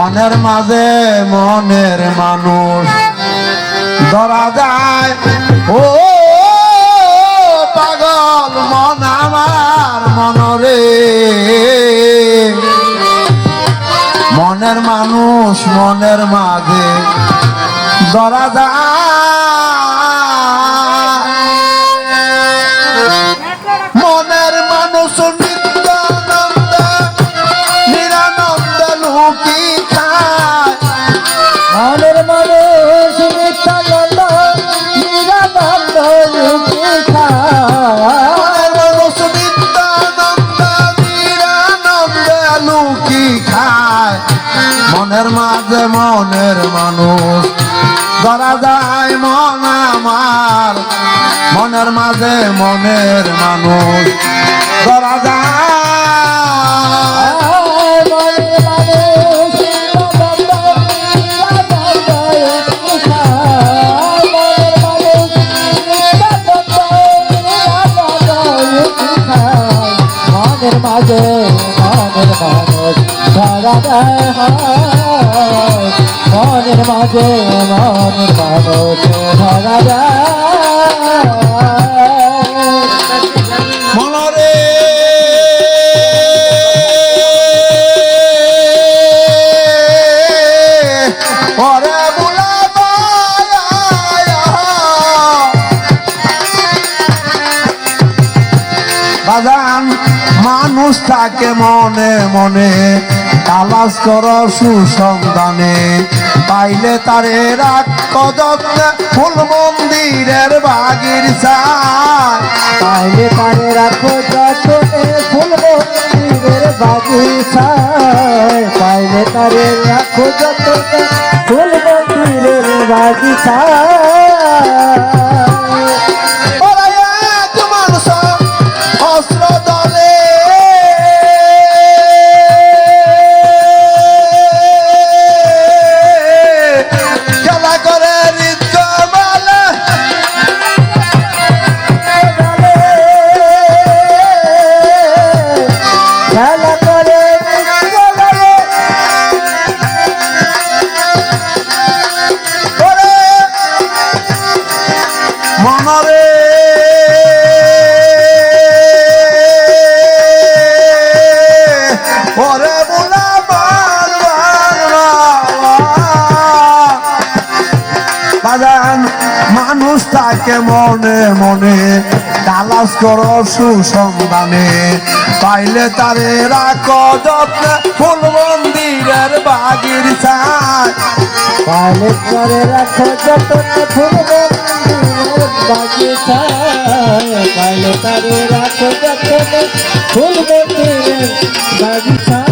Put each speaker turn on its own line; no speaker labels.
মনের মাঝে মনের মানুষ। ধরা যায়, ও পাগল মন আমার মনরে। মনের মানুষ মনের মাঝে। ধরা যায় মনের মাঝে মনের মানুষ। ধরা যায় মন আমার, মনের মাঝে মনের মানুষ। ধরা যায়
মনের ধরা দেয় মনের মাঝে মনের মানুষ ধরা দেয়
মানুষ থাকে মনে মনে তালাশ কর সুসন্ধানে। পাইলে তারে কদমে ফুল মন্দিরের বাগির চায়
তাইলে তারে ফুল মন্দিরের বাগিচায় তাইলে তারে ফুল মন্দিরের
মানুষ তাকে মনে মনে তালাশ করো সুসন্ধানে। পাইলে তারে রাখো যত্নে ফুল মন্দিরের বাগির চায়
পালে করে রাখো যতনে ফুল বাগিচায় পালে তারে রাখো যখন ফুল বাগিচায়